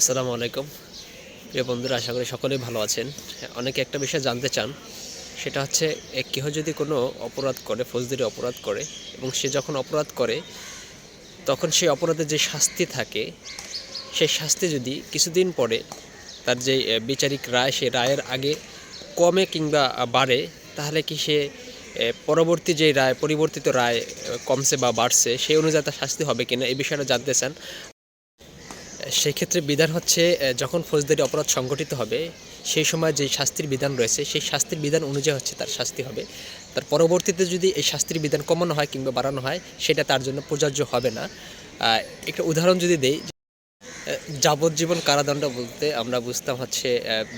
আসসালামু আলাইকুম। প্রিয় বন্ধুরা, আশা করি সকলেই ভালো আছেন। অনেকে একটা বিষয় জানতে চান, সেটা হচ্ছে কেহ যদি কোনো অপরাধ করে, ফৌজদারি অপরাধ করে, এবং সে যখন অপরাধ করে, তখন সেই অপরাধের যে শাস্তি থাকে, সেই শাস্তি যদি কিছুদিন পরে তার যে বিচারিক রায়, সেই রায়ের আগে কমে কিংবা বাড়ে, তাহলে কি সে পরবর্তী যে রায়, পরিবর্তিত রায় কমছে বা বাড়ছে, সেই অনুযায়ী তার শাস্তি হবে কিনা, এই বিষয়টা জানতে চান। সেই ক্ষেত্রে বিধান হচ্ছে যখন ফৌজদারি অপরাধ সংগঠিত হবে, সেই সময় যে শাস্তির বিধান রয়েছে, সেই শাস্তির বিধান অনুযায়ী হচ্ছে তার শাস্তি হবে। তার পরবর্তীতে যদি এই শাস্তির বিধান কমানো হয় কিংবা বাড়ানো হয়, সেটা তার জন্য প্রযোজ্য হবে না। একটা উদাহরণ যদি দেই যাবজ্জীবন কারাদণ্ড বলতে আমরা বুঝতাম হচ্ছে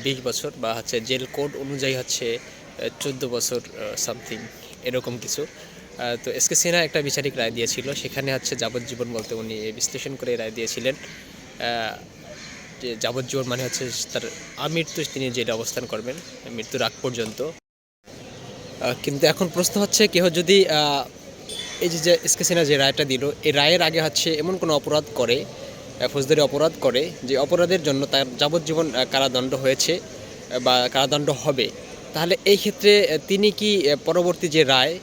বিশ বছর বা হচ্ছে জেল কোড অনুযায়ী হচ্ছে চোদ্দ বছর সামথিং, এরকম কিছু। তো এসকে সিনহা একটা বিচারিক রায় দিয়েছিল, সেখানে হচ্ছে যাবজ্জীবন বলতে উনি বিশ্লেষণ করে রায় দিয়েছিলেন। যাবজ্জীবন মানে হচ্ছে তার আমৃত্যু, তিনি যেটা অবস্থান করবেন, মৃত্যুর আগ পর্যন্ত। কিন্তু এখন প্রশ্ন হচ্ছে, কেহ যদি এই যে যে এসকে সিনহা যে রায়টা দিল, এই রায়ের আগে হচ্ছে এমন কোনো অপরাধ করে ফৌজদারি অপরাধ করে, যে অপরাধের জন্য তার যাবজ্জীবন কারাদণ্ড হয়েছে, বা কারাদণ্ড হবে, তাহলে এই ক্ষেত্রে তিনি কি পরবর্তী যে রায়,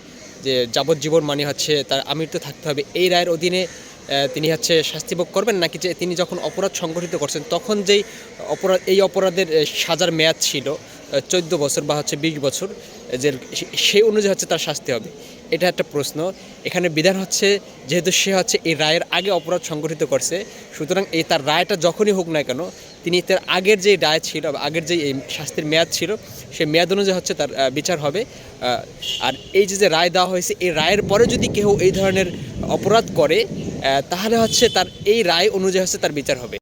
যে যাবজ্জীবন মানে হচ্ছে তার আমৃত্যু থাকতে হবে, এই রায়ের অধীনে তিনি হচ্ছে শাস্তি ভোগ করবেন নাকি যে তিনি যখন অপরাধ সংগঠিত করছেন, তখন যেই অপরাধ এই অপরাধের সাজার মেয়াদ ছিল চোদ্দ বছর বা হচ্ছে বিশ বছর যে সেই অনুযায়ী হচ্ছে তার শাস্তি হবে। এটা একটা প্রশ্ন। এখানে বিধান হচ্ছে, যেহেতু সে হচ্ছে এই রায়ের আগে অপরাধ সংগঠিত করছে, সুতরাং এই তার রায়টা যখনই হোক না কেন, তিনি তার আগের যে রায় ছিল আগের যে এই শাস্তির মেয়াদ ছিল, সেই মেয়াদ অনুযায়ী হচ্ছে তার বিচার হবে। আর এই যে যে রায় দেওয়া হয়েছে, এই রায়ের পরে যদি কেউ এই ধরনের অপরাধ করে তাহলে হচ্ছে তার এই রায় অনুযায়ী হচ্ছে তার বিচার হবে।